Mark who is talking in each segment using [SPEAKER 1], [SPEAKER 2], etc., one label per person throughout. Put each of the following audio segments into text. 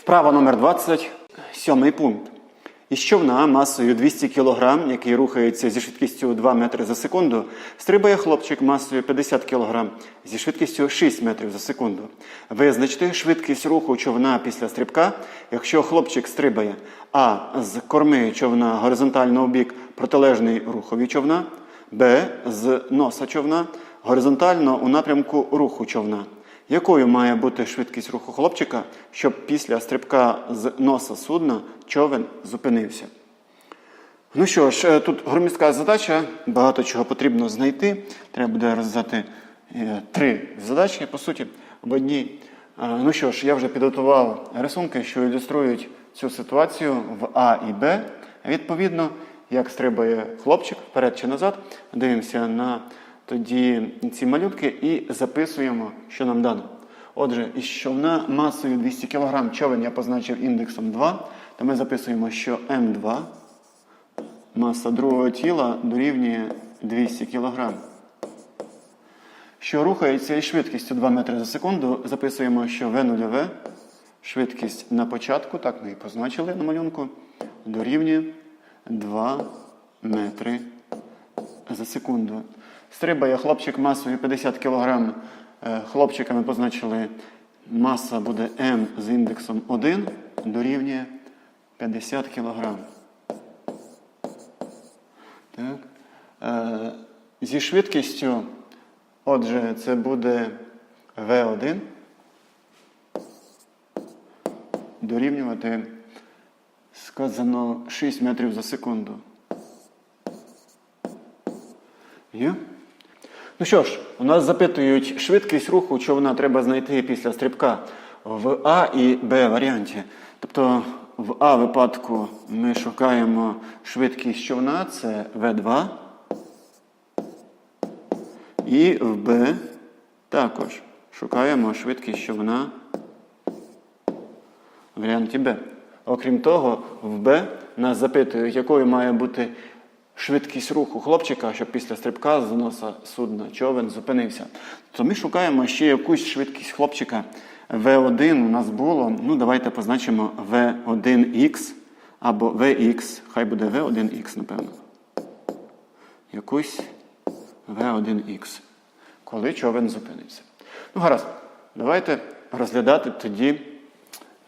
[SPEAKER 1] Вправа номер 20, сьомий пункт. Із човна масою 200 кг, який рухається зі швидкістю 2 метри за секунду, стрибає хлопчик масою 50 кг зі швидкістю 6 метрів за секунду. Визначте швидкість руху човна після стрибка, якщо хлопчик стрибає А з корми човна горизонтально у бік протилежний рухові човна, Б з носа човна горизонтально у напрямку руху човна. Якою має бути швидкість руху хлопчика, щоб після стрибка з носа судна човен зупинився? Ну що ж, е, тут громістка задача, багато чого потрібно знайти. Треба буде роздати е, три задачі, по суті, в одній. Е, Ну що ж, я вже підготував рисунки, що ілюструють цю ситуацію в А і Б. Відповідно, як стрибає хлопчик вперед чи назад, дивимося на тоді ці малюнки і записуємо, що нам дано. Отже, із човна масою 200 кг човен я позначив індексом 2, то ми записуємо, що М2 маса другого тіла дорівнює 200 кг. Що рухається із швидкістю 2 метри за секунду, записуємо, що В0В, швидкість на початку, так ми і позначили на малюнку, дорівнює 2 метри за секунду. Стрибає хлопчик масою 50 кг. Е, Хлопчика ми позначили, маса буде М з індексом 1, дорівнює 50 кг. Так. Е, Зі швидкістю, отже, це буде В1 дорівнювати сказано 6 метрів за секунду. Є? Ну що ж, у нас запитують швидкість руху, човна треба знайти після стрибка в А і Б варіанті. Тобто в А випадку ми шукаємо швидкість човна, це В2. І в Б також шукаємо швидкість човна в варіанті Б. Окрім того, в Б нас запитують, якою має бути швидкість руху хлопчика, щоб після стрибка з носа судна човен зупинився. То ми шукаємо ще якусь швидкість хлопчика. В1 у нас було. Ну, давайте позначимо В1Х або VX. Хай буде V1X, напевно. Якусь V1X. Коли човен зупинився. Ну, гаразд. Давайте розглядати тоді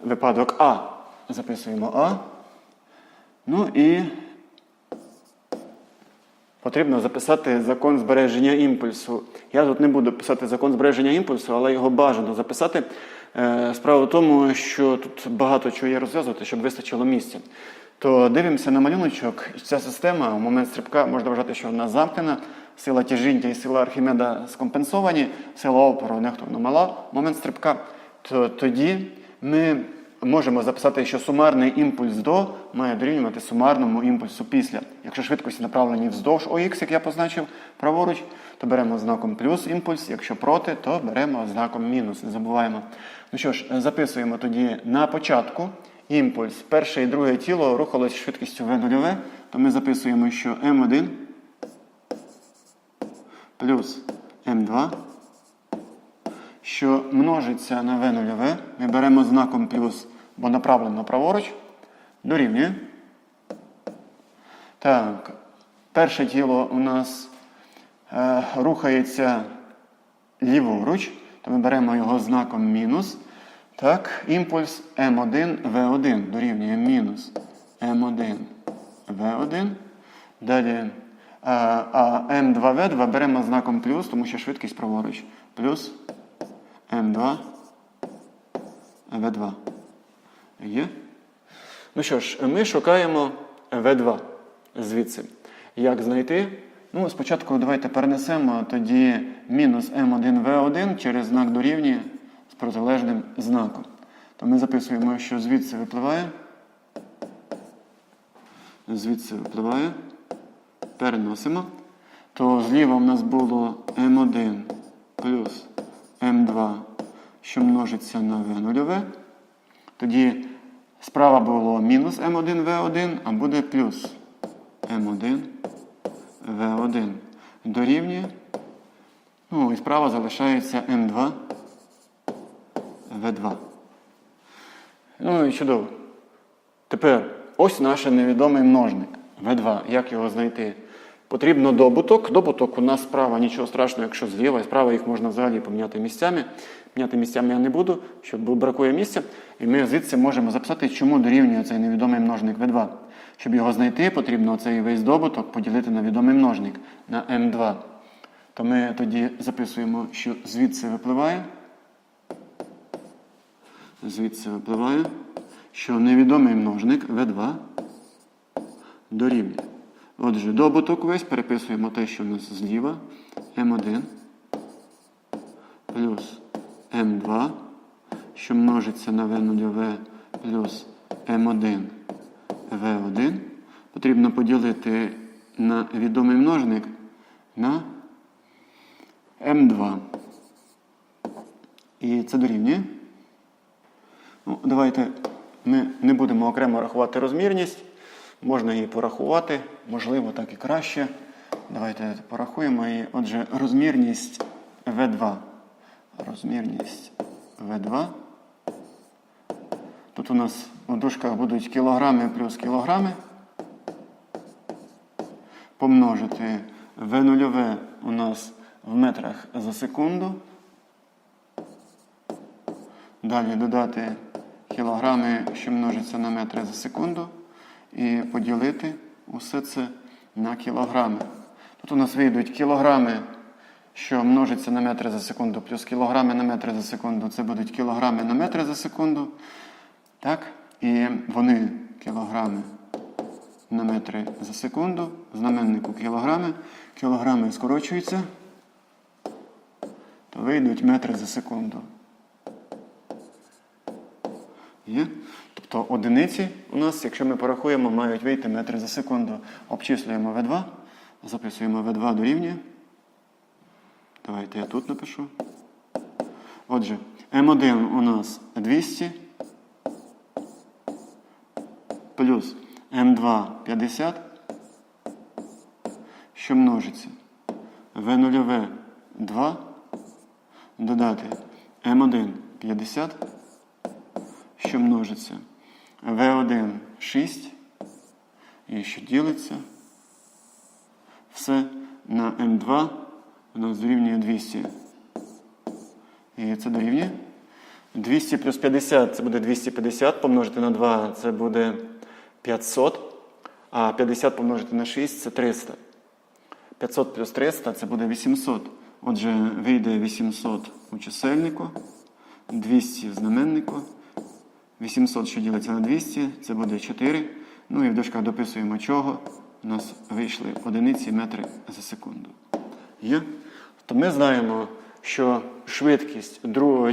[SPEAKER 1] випадок А. Записуємо А. Ну і потрібно записати закон збереження імпульсу. Я тут не буду писати закон збереження імпульсу, але його бажано записати. Е, Справа в тому, що тут багато чого є розв'язувати, щоб вистачило місця. То дивимося на малюночок, ця система у момент стрибка можна вважати, що вона замкнена. Сила тяжіння і сила Архімеда скомпенсовані, сила опору нехтовно мала. Момент стрибка, то тоді ми можемо записати, що сумарний імпульс до має дорівнювати сумарному імпульсу після. Якщо швидкості направлені вздовж ОХ, як я позначив праворуч, то беремо знаком плюс імпульс, якщо проти, то беремо знаком мінус. Не забуваємо. Ну що ж, записуємо тоді на початку імпульс. Перше і друге тіло рухалось швидкістю В0В, то ми записуємо, що М1 плюс М2 що множиться на В0В, ми беремо знаком плюс, бо направлено праворуч, дорівнює. Так, перше тіло у нас е, рухається ліворуч, то ми беремо його знаком мінус. Так, імпульс М1 В1 дорівнює мінус М1 В1. Далі е, а М2В2 беремо знаком плюс, тому що швидкість праворуч. Плюс М2, В2. Є? Ну що ж, ми шукаємо В2 звідси. Як знайти? Ну, спочатку давайте перенесемо тоді мінус М1В1 через знак дорівнює з протилежним знаком. То ми записуємо, що звідси випливає. Звідси випливає. Переносимо. То зліва в нас було М1 плюс М2, що множиться на В0В. Тоді справа було мінус М1В1, а буде плюс М1 В1 дорівнює. Ну і справа залишається М2 В2. Ну і чудово. Тепер ось наш невідомий множник В2. Як його знайти? Потрібно добуток. Добуток у нас справа нічого страшного, якщо зліва і справа їх можна взагалі поміняти місцями. Міняти місцями я не буду, що бракує місця. І ми звідси можемо записати, чому дорівнює цей невідомий множник В2. Щоб його знайти, потрібно цей весь добуток поділити на відомий множник на М2. То ми тоді записуємо, що звідси випливає. Звідси випливає, що невідомий множник В2 дорівнює. Отже, добуток весь переписуємо те, що в нас зліва. М1 плюс М2, що множиться на В0В плюс М1 В1. Потрібно поділити на відомий множник на М2. І це дорівнює. Ну, давайте ми не будемо окремо рахувати розмірність. Можна її порахувати, можливо, так і краще. Давайте порахуємо її. Отже, розмірність В2. Розмірність В2. Тут у нас у дужках будуть кілограми плюс кілограми. Помножити В0 у нас в метрах за секунду. Далі додати кілограми, що множиться на метри за секунду, і поділити усе це на кілограми. Тут у нас вийдуть кілограми, що множиться на метри за секунду, плюс кілограми на метри за секунду. Це будуть кілограми на метри за секунду. Так? І вони кілограми на метри за секунду. Знаменнику кілограми. Кілограми скорочуються, то вийдуть метри за секунду. Є? Тобто одиниці у нас, якщо ми порахуємо, мають вийти метри за секунду. Обчислюємо В2, записуємо В2 дорівнює. Давайте я тут напишу. Отже, М1 у нас 200 плюс М2 50, що множиться. В0 2 додати М1 50 що множиться. В1 6. І що ділиться. Все на М2 у нас дорівнює 200. І це дорівнює. 200 плюс 50 це буде 250. Помножити на 2 це буде 500. А 50 помножити на 6 це 300. 500 плюс 300 це буде 800. Отже, вийде 800 у чисельнику, 200 в знаменнику. 800, що ділиться на 200, це буде 4. Ну і в дужках дописуємо чого. У нас вийшли одиниці метри за секунду. Є? То ми знаємо, що швидкість другого,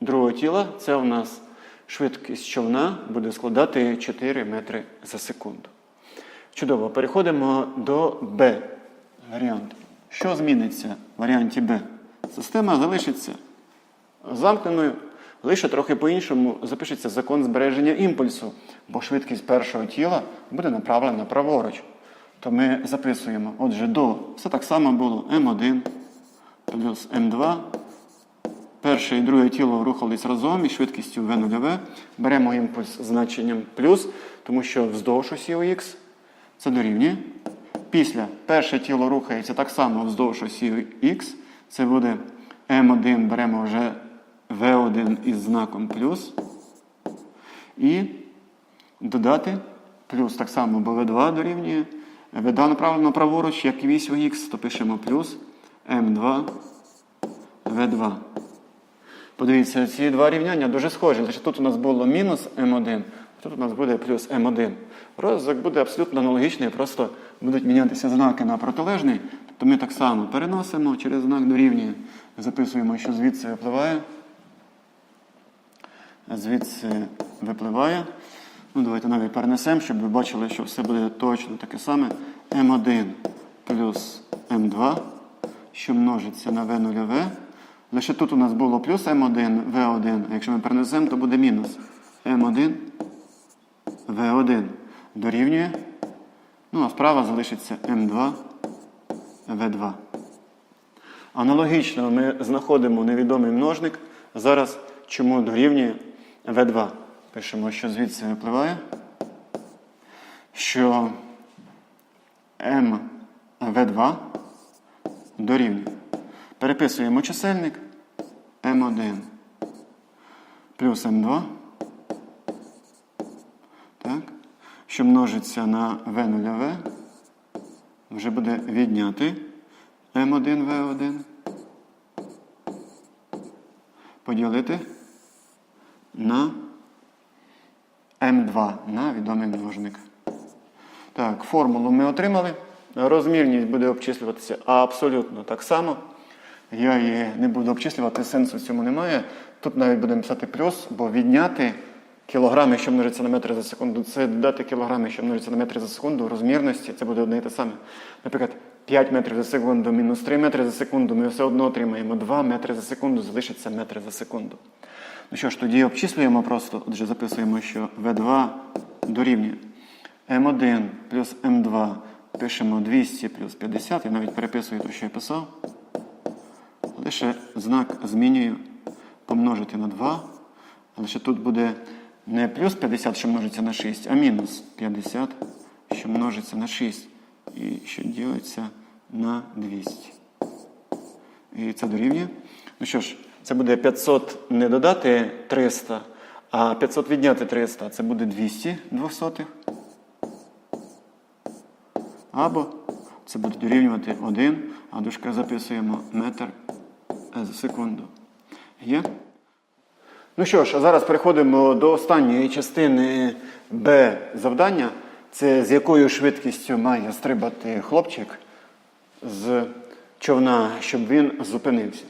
[SPEAKER 1] другого тіла це у нас швидкість човна буде складати 4 метри за секунду. Чудово, переходимо до Б варіанту. Що зміниться в варіанті Б? Система залишиться замкненою. Лише трохи по-іншому запишеться закон збереження імпульсу, бо швидкість першого тіла буде направлена праворуч. То ми записуємо, отже, до все так само було М1 плюс М2. Перше і друге тіло рухались разом із швидкістю В0В. Беремо імпульс з значенням плюс, тому що вздовж осі Х це дорівнює. Після перше тіло рухається так само вздовж осі Х. Це буде М1, беремо вже В1 із знаком плюс. І додати плюс так само, бо В2 дорівнює. В2 направлено праворуч, як вісь х, то пишемо плюс М2 В2. Подивіться, ці два рівняння дуже схожі. Лише тут у нас було мінус М1, а тут у нас буде плюс М1. Розв'язок буде абсолютно аналогічний, просто будуть мінятися знаки на протилежний. Тобто ми так само переносимо через знак дорівнює, записуємо, що звідси випливає. Звідси випливає. Ну, Давайте навіть перенесемо, щоб ви бачили, що все буде точно таке саме. М1 плюс М2, що множиться на В0В. Лише тут у нас було плюс М1, В1, а якщо ми перенесемо, то буде мінус М1, В1 дорівнює. Ну, а справа залишиться М2, В2. Аналогічно ми знаходимо невідомий множник. Зараз чому дорівнює В2. Пишемо, що звідси випливає, що МВ2 дорівнює. Переписуємо чисельник М1 плюс М2. Так. Що множиться на В0В, вже буде відняти М1В1. Поділити на М2 на відомий множник. Так, формулу ми отримали. Розмірність буде обчислюватися абсолютно так само. Я її не буду обчислювати, сенсу в цьому немає. Тут навіть будемо писати плюс, бо відняти кілограми, що множиться на метри за секунду, це додати кілограми, що множиться на метри за секунду, розмірності, це буде одне і те саме. Наприклад, 5 метрів за секунду мінус 3 метри за секунду, ми все одно отримаємо 2 метри за секунду, залишиться метри за секунду. Ну що ж, тоді обчислюємо просто, отже, записуємо, що В2 дорівнює М1 плюс М2 пишемо 200 плюс 50, я навіть переписую те, що я писав. Лише знак змінюю помножити на 2. Але ще тут буде не плюс 50, що множиться на 6, а мінус 50, що множиться на 6. І що ділиться на 200. І це дорівнює. Ну що ж, це буде 500 не додати 300, а 500 відняти 300. Це буде 200 двохсотих. Або це буде дорівнювати 1, а в дужках записуємо метр за секунду. Є? Ну що ж, а зараз переходимо до останньої частини Б завдання. Це з якою швидкістю має стрибати хлопчик з човна, щоб він зупинився.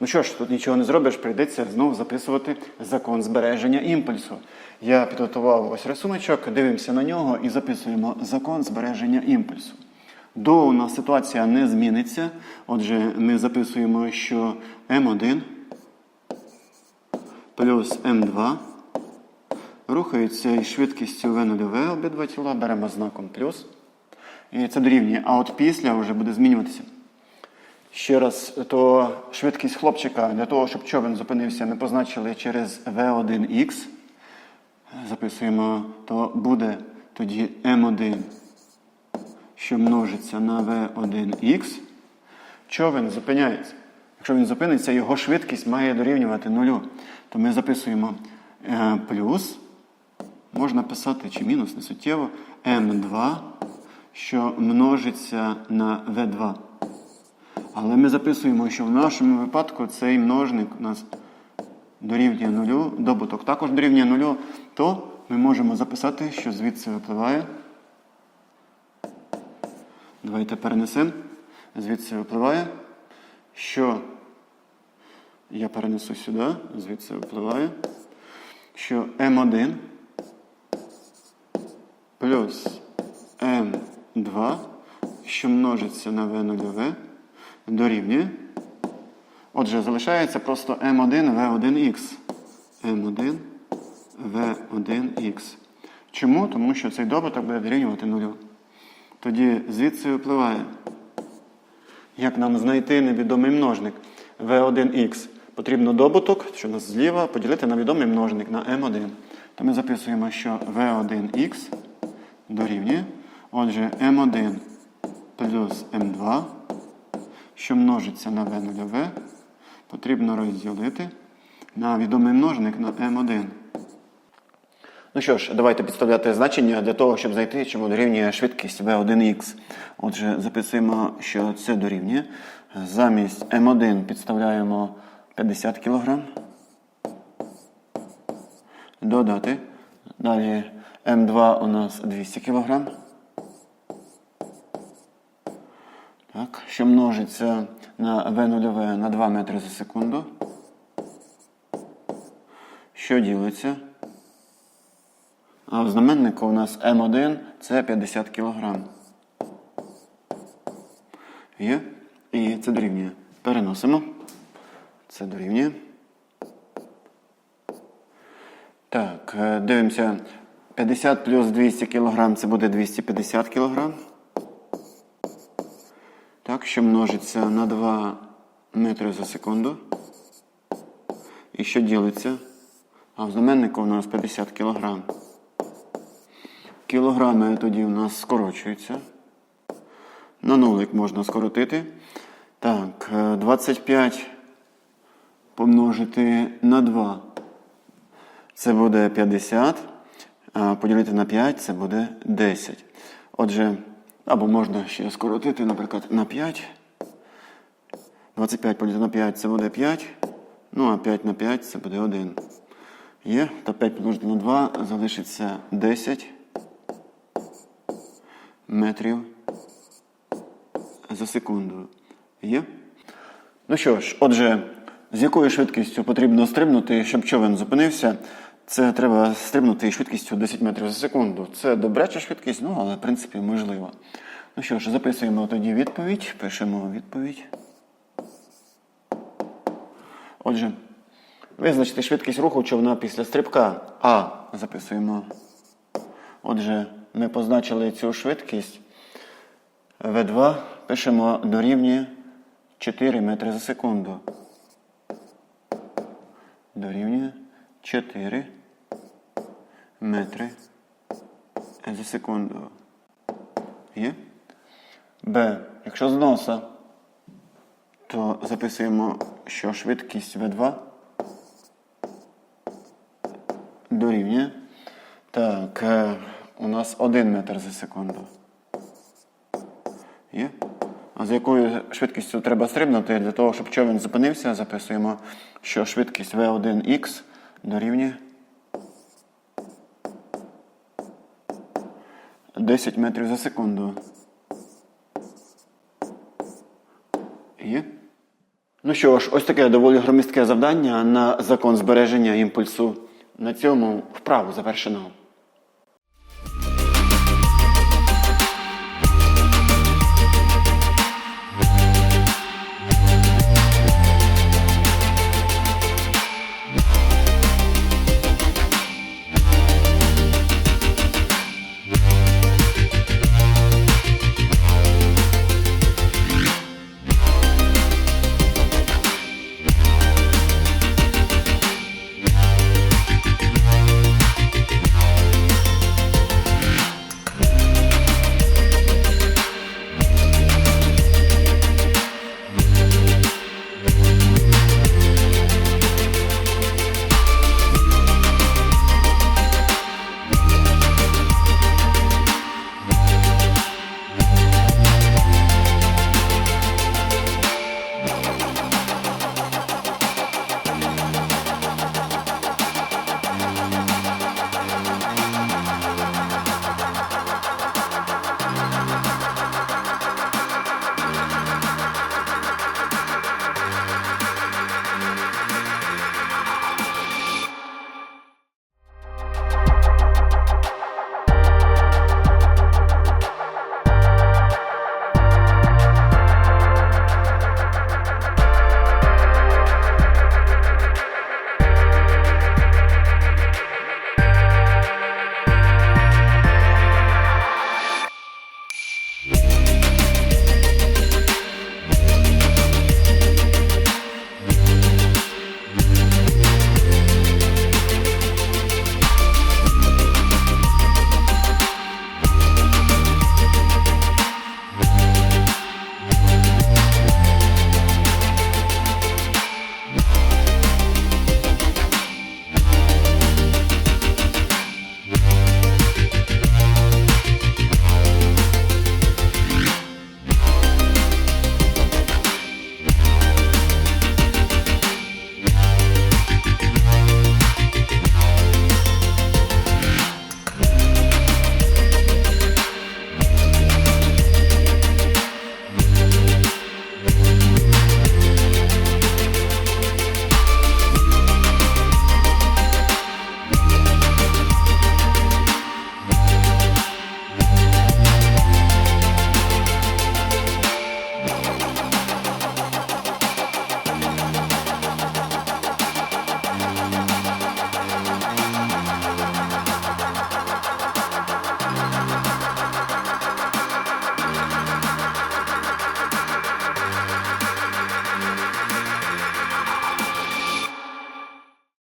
[SPEAKER 1] Ну що ж, тут нічого не зробиш, прийдеться знову записувати закон збереження імпульсу. Я підготував ось рисуночок, дивимося на нього і записуємо закон збереження імпульсу. До у нас ситуація не зміниться. Отже, ми записуємо, що М1 плюс М2 рухаються із швидкістю В0В обидва тіла, беремо знаком плюс. І це дорівнює. А от після вже буде змінюватися. Ще раз, то швидкість хлопчика для того, щоб човен зупинився, ми позначили через V1X. Записуємо, то буде тоді М1, що множиться на V1X. Човен зупиняється. Якщо він зупиниться, його швидкість має дорівнювати нулю. То ми записуємо е, плюс, можна писати чи мінус, не суттєво, М2, що множиться на В2. Але ми записуємо, що в нашому випадку цей множник у нас дорівнює нулю, добуток також дорівнює нулю, то ми можемо записати, що звідси випливає. Давайте перенесемо. Звідси випливає, що я перенесу сюди, звідси випливає, що М1 плюс М2, що множиться на В0В, дорівнює. Отже, залишається просто М1 В1Х. М1 В1Х. Чому? Тому що цей добуток буде дорівнювати нулю. Тоді звідси випливає. Як нам знайти невідомий множник V1X? Потрібно добуток, що у нас зліва, поділити на відомий множник на M1. То ми записуємо, що V1X дорівнює. Отже, M1 плюс M2, що множиться на V0V, потрібно розділити на відомий множник на M1. Ну що ж, давайте підставляти значення для того, щоб знайти, чому дорівнює швидкість V1X. Отже, записуємо, що це дорівнює. Замість М1 підставляємо 50 кг. Додати. Далі М2 у нас 200 кг. Так, що множиться на В0В на 2 метри за секунду. Що ділиться? А в знаменнику у нас М1 це 50 кг. Є. І це дорівнює. Переносимо. Це дорівнює. Так, е, дивимося. 50 плюс 200 кг це буде 250 кг. Що множиться на 2 метри за секунду. І що ділиться А в знаменнику у нас 50 кг. Кілограми тоді у нас скорочуються. На нулик можна скоротити. Так, е, 25 помножити на 2. Це буде 50. Поділити на 5 це буде 10. Отже, або можна ще скоротити, наприклад, на 5. 25 поділити на 5 це буде 5. Ну, а 5 на 5 це буде 1. Є. Та 5 помножити на 2 залишиться 10 метрів за секунду. Є? Ну що ж, отже, з якою швидкістю потрібно стрибнути, щоб човен зупинився? Це треба стрибнути швидкістю 10 метрів за секунду. Це добряча швидкість, ну але в принципі можливо. Ну що ж, записуємо тоді відповідь, пишемо відповідь. Отже, визначити швидкість руху човна після стрибка. А. Записуємо. Отже, ми позначили цю швидкість. В2 пишемо дорівнює 4 метри за секунду. Дорівнює 4 метри за секунду. Є? Б. Якщо з носа, то записуємо, що швидкість В2 дорівнює. Так, е, у нас 1 метр за секунду. Є? А з якою швидкістю треба стрибнути? Для того, щоб човен зупинився, записуємо, що швидкість V1X дорівнює 10 метрів за секунду. Є? Ну що ж, ось таке доволі громістке завдання на закон збереження імпульсу. На цьому вправу завершено.